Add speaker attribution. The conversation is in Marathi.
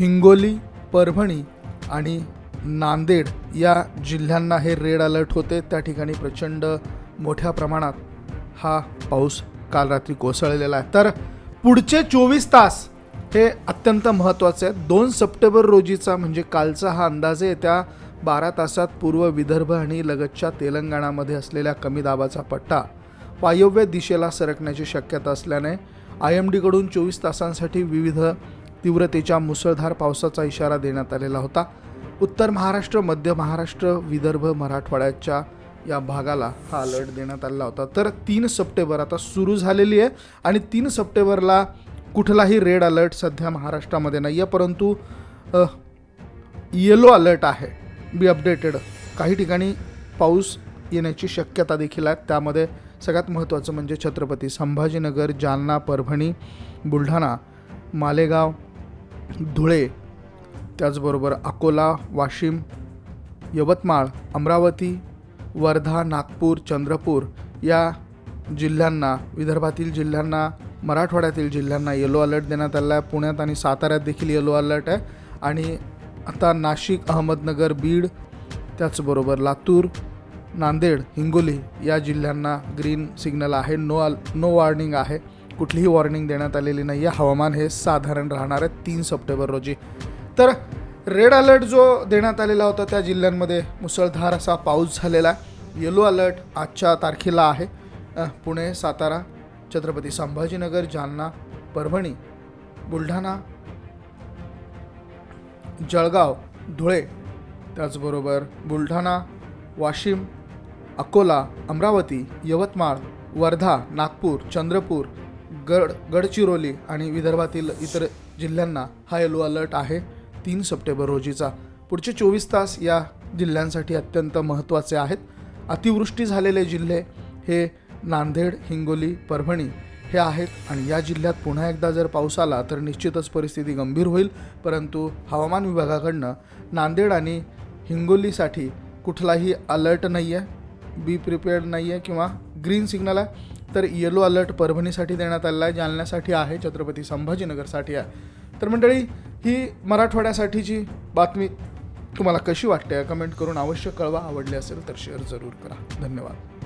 Speaker 1: हिंगोली परभणी आणि नांदेड या जिल्ह्यांना हे रेड अलर्ट होते. त्या ठिकाणी प्रचंड मोठ्या प्रमाणात हा पाऊस काल रात्री कोसळलेला आहे. तर पुढचे चोवीस तास हे अत्यंत महत्त्वाचे आहेत. दोन सप्टेंबर रोजीचा म्हणजे कालचा हा अंदाज आहे. त्या बारा तासात पूर्व विदर्भ आणि लगतच्या तेलंगणामध्ये असलेल्या कमी दाबाचा पट्टा वायव्य दिशेला सरकण्याची शक्यता असल्याने आय एम डीकडून चोवीस तासांसाठी विविध तीव्रतेच्या मुसळधार पावसाचा इशारा देण्यात आलेला होता. उत्तर महाराष्ट्र मध्य महाराष्ट्र विदर्भ मराठवाड्याच्या या भागाला हा अलर्ट देण्यात आलेला होता. तर तीन सप्टेंबर आता सुरू झालेली आहे आणि तीन सप्टेंबरला कुठलाही रेड अलर्ट सध्या महाराष्ट्रामध्ये नाही आहे परंतु येलो अलर्ट आहे. बी अपडेटेड काही ठिकाणी पाऊस येण्याची शक्यता देखील आहे. त्यामध्ये सगळ्यात महत्त्वाचं म्हणजे छत्रपती संभाजीनगर जालना परभणी बुलढाणा मालेगाव धुळे त्याचबरोबर अकोला वाशिम यवतमाळ अमरावती वर्धा नागपूर चंद्रपूर या जिल्ह्यांना विदर्भातील जिल्ह्यांना मराठवाड्यातील जिल्ह्यांना येलो अलर्ट देण्यात आला आहे. पुण्यात आणि साताऱ्यात देखील येलो अलर्ट आहे. आणि आता नाशिक अहमदनगर बीड त्याचबरोबर लातूर नांदेड हिंगोली या जिल्ह्यांना ग्रीन सिग्नल आहे. नो अल नो वॉर्निंग आहे. कुठलीही वॉर्निंग देण्यात आलेली नाही आहे हवामान हे साधारण राहणार आहे तीन सप्टेंबर रोजी. तर रेड अलर्ट जो देण्यात आलेला होता त्या जिल्ह्यांमध्ये मुसळधार असा पाऊस झालेला आहे. येलो अलर्ट आजच्या तारखेला आहे. पुणे सातारा छत्रपती संभाजीनगर जालना परभणी बुलढाणा जळगाव धुळे त्याचबरोबर बुलढाणा वाशिम अकोला अमरावती यवतमाळ वर्धा नागपूर चंद्रपूर गड गडचिरोली आणि विदर्भातील इतर जिल्ह्यांना हा येलो अलर्ट आहे. तीन सप्टेंबर रोजीचा. पुढचे चोवीस तास या जिल्ह्यांसाठी अत्यंत महत्त्वाचे आहेत. अतिवृष्टी झालेले जिल्हे हे नांदेड हिंगोली परभणी हे आहेत आणि या जिल्ह्यात पुन्हा एकदा जर पाऊस आला तर निश्चितच परिस्थिती गंभीर होईल. परंतु हवामान विभागाकडनं नांदेड आणि हिंगोलीसाठी कुठलाही अलर्ट नाही आहे बी प्रिपेअर्ड नाही आहे किंवा ग्रीन सिग्नल आहे. तर येलो अलर्ट परभणीसाठी देण्यात आलेला आहे जालन्यासाठी आहे छत्रपती संभाजीनगरसाठी आहे. तर मंडळी ही मराठवाड्यासाठीची बातमी तुम्हाला कशी वाटते? कमेंट करून अवश्य कळवा. आवडली असेल तर शेअर जरूर करा. धन्यवाद.